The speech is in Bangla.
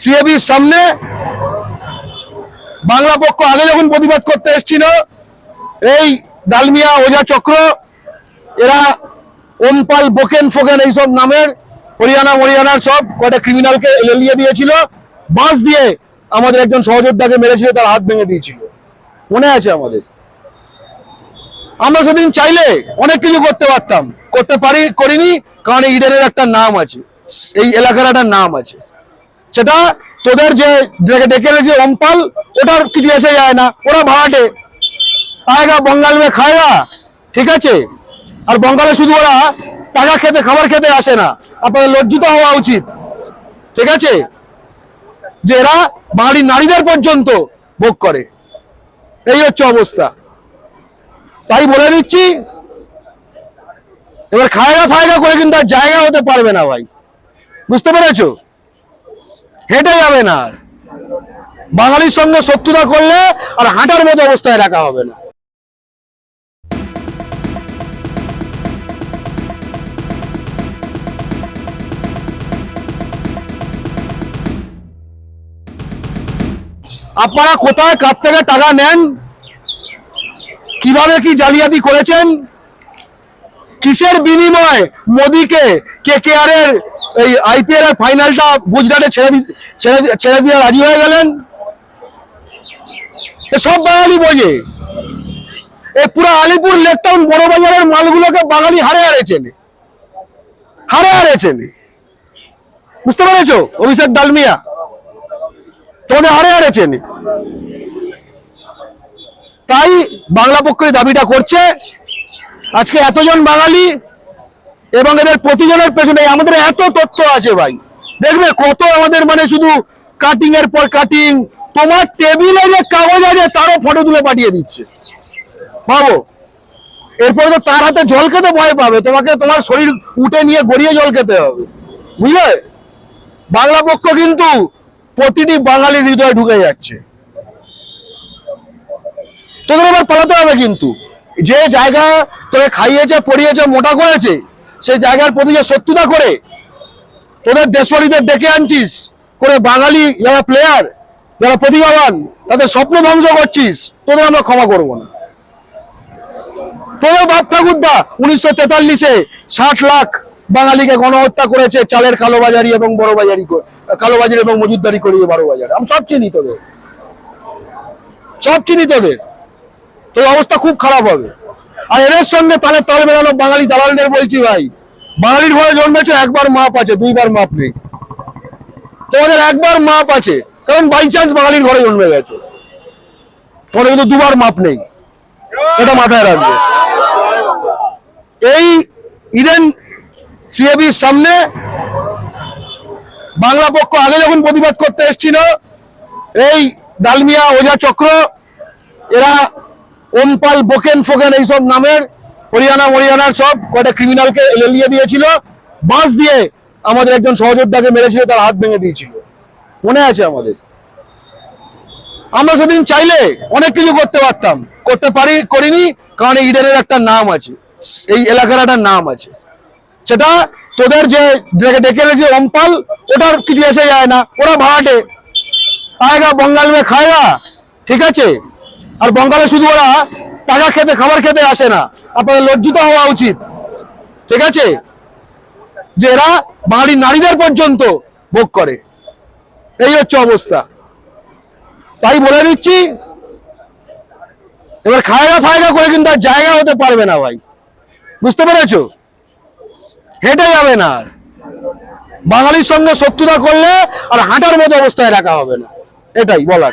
সিএবির সামনে বাংলা পক্ষ আগে যখন প্রতিবাদ করতে এসেছিল, এই ডালমিয়া ওঝা চক্র, এরা ওমপাল বোকেন, ফোকেন এইসব নামের হরিয়ানা, মরিয়ানার সব কটা ক্রিমিনালকে এলিয়ে দিয়েছিল, বাঁশ দিয়ে আমাদের একজন সহযোদ্ধাকে মেরেছিল, তার হাত ভেঙে দিয়েছিল। মনে আছে আমাদের? আমরা সেদিন চাইলে অনেক কিছু করতে পারতাম, করতে পারি, করিনি, কারণ ইডেনের একটা নাম আছে। এই এলাকার একটা নাম আছে। সেটা তোদের যে ডেকে এনেছে অম্পাল, ওটার কিছু এসে যায় না, ওরা ভাড়াটে। আয়েগা বঙ্গাল মে খায়গা, ঠিক আছে? আর বঙ্গালে শুধু ওরা টাকা খেতে, খাবার খেতে আসে না। আপনাদের লজ্জিত হওয়া উচিত, ঠিক আছে? যে এরা বাঙালি নারীদের পর্যন্ত ভোগ করে। এই হচ্ছে অবস্থা। তাই বলে দিচ্ছি, এবার খায়গা ফায়গা করে কিন্তু আর জায়গা হতে পারবে না ভাই। বুঝতে পেরেছ? হেঁটে যাবে না বাঙালির সঙ্গে শত্রুতা করলে আর হাঁটার মতো অবস্থায় রাখা হবে না। আপনারা কোথায়, কার থেকে টাকা নেন? কীভাবে কি জালিয়াতি করেছেন? কিসের বিনিময়ে মোদিকে কে কে আর এর এই আইপিএল এর ফাইনালটা গুজরাটে ছেড়ে ছেড়ে দিয়ে রাজি হয়ে গেলেন? সব বাঙালি বোঝে। এই পুরো আলিপুর লেকটাউন বড় বাজারের মালগুলোকে বাঙালি হারে হারেছেন হারে হারেছেন বুঝতে পেরেছ, অভিষেক ডালমিয়া? তোমাদের হারে হারেছেন তাই বাংলা পক্ষ দাবিটা করছে। আজকে এতজন বাঙালি এবং এদের প্রতিজনের পেছনে আমাদের এত তথ্য আছে ভাই। দেখবে কত আমাদের মানে শুধু কাটিং এর পর কাটিং তোমার টেবিলে যে কাগজ আছে তারও ফটো তুলে পাঠিয়ে দিচ্ছে। ভাবো, এরপরে তো তার হাতে জল খেতে ভয় পাবে, তোমাকে তোমার শরীর উঠে নিয়ে গড়িয়ে জল খেতে হবে। বুঝলে? বাংলা পক্ষ কিন্তু প্রতিটি বাঙালির হৃদয়ে ঢুকে যাচ্ছে। তোদের এবার পালাতে হবে কিন্তু। যে জায়গা তোকে খাইয়েছে, পড়িয়েছে, মোটা করেছে সেই জায়গার প্রতি যে শত্রুতা করে তোদের দেশবাড়িদের ডেকে আনছিস, করে বাঙালি যারা প্লেয়ার যারা প্রতিভাবান, তাদের স্বপ্ন ধ্বংস করছিস, তোদের আমরা ক্ষমা করব না। তোদের বাপ ঠাকুরদা উনিশশো তেতাল্লিশে ষাট লাখ বাঙালিকে গণহত্যা করেছে, চালের কালোবাজারি এবং বড় বাজারি করে- কালোবাজারি এবং মজুদদারি করিয়ে বড় বাজার আমি সব চিনি তোদের। সব চিনি তোদের। তোর অবস্থা খুব খারাপ হবে। আর এদের সঙ্গে তালে তাল মেলানো বাঙালি দালালদের বলছি ভাই। বাঙালির ঘরে জন্মেছে, একবার মাপ আছে, দুইবার মাপ নেই। তোমাদের একবার মাপ আছে, কারণ বাই চান্স বাঙালির ঘরে জন্মে গেছে। তোমাদের কিন্তু দুবার মাপ নেই। এটা মাথায় রাখবে। এই ইডেন সিএবির সামনে বাংলা পক্ষ আগে যখন প্রতিবাদ করতে এসেছিল, এই ডালমিয়া ওঝা চক্র, এরা ওমপাল, বোকেন, ফোকেন এইসব নামের হরিয়ানা, মরিয়ানার সব কয়টা ক্রিমিনালকে এলিয়ে দিয়েছিল। বাঁশ দিয়ে আমাদের একজন সহযোদ্ধাকে মেরেছিল, তার হাত ভেঙে দিয়েছিল। মনে আছে আমাদের? আমরা সেদিন চাইলে অনেক কিছু করতে পারতাম। করতে পারি, করিনি, কারণ ইডেনের একটা নাম আছে। এই এলাকার একটা নাম আছে। সেটা তোদের যে ডেকে এনেছে অম্পাল ওটার কিছু এসে যায় না। ওরা ভাড়াটে আয়েগা, বঙ্গাল মে খায়গা, ঠিক আছে? আর বঙ্গালে শুধু ওরা টাকা খেতে, খাবার খেতে আসে না। আপনাদের লজ্জিত হওয়া উচিত। ঠিক আছে? যে এরা বাঙালি নারীদের পর্যন্ত ভোগ করে। এই হচ্ছে অবস্থা। তাই বলে দিচ্ছি, এবার খায়গা ফায়গা করে কিন্তু আর জায়গা হতে পারবে না ভাই। বুঝতে পেরেছ? হেঁটে যাবে না আর। বাঙালির সঙ্গে শত্রুতা করলে আর হাঁটার মতো অবস্থায় রাখা হবে না। এটাই বলার।